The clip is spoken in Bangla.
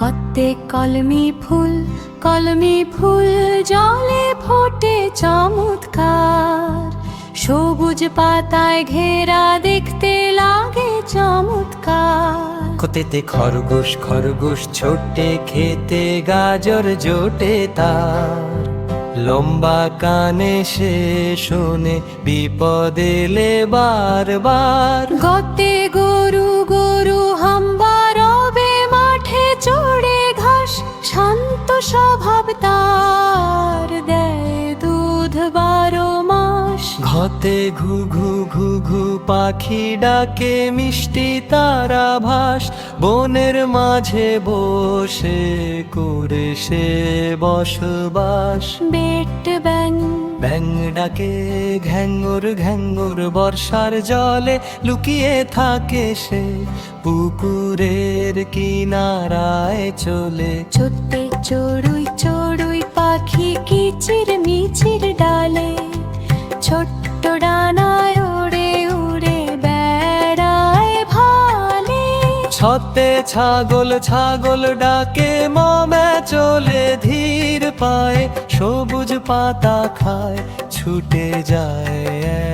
কত্তে কলমি ফুল কলমি ফুল জলে ফোটে চমৎকার। সবুজ পাতায় ঘেরা দেখতে লাগে চমৎকার। কোতেতে খরগোশ খরগোশ ছোটে খেতে গাজর জোটে তার। লম্বা কানে সে শোনে বিপদ এলে বারবার। গতে গরু স্বভাব তার দেয় দুধ বারো মাস। ঘতে ঘু ঘু ঘু ঘু পাখি ডাকে মিষ্টি তারা ভাস। বনের মাঝে বসে করে সে বসবাস। বেট ব্যাং ব্যাং ডাকে ঘ্যাঙ্গর ঘ্যাঙ্গর বর্ষার জলে লুকিয়ে থাকে সে পুকুরের কিনারায় চলে। ছোট্টে চড়ুই চড়ুই পাখি কিচির মিচির ডালে ছোট্ট ডানায় ওড়ে উড়ে বেড়ায় ভালে। ছতে ছাগল ছাগল ডাকে মমে চলে ধীর পায় সবুজ পাতা খায় ছুটে যায়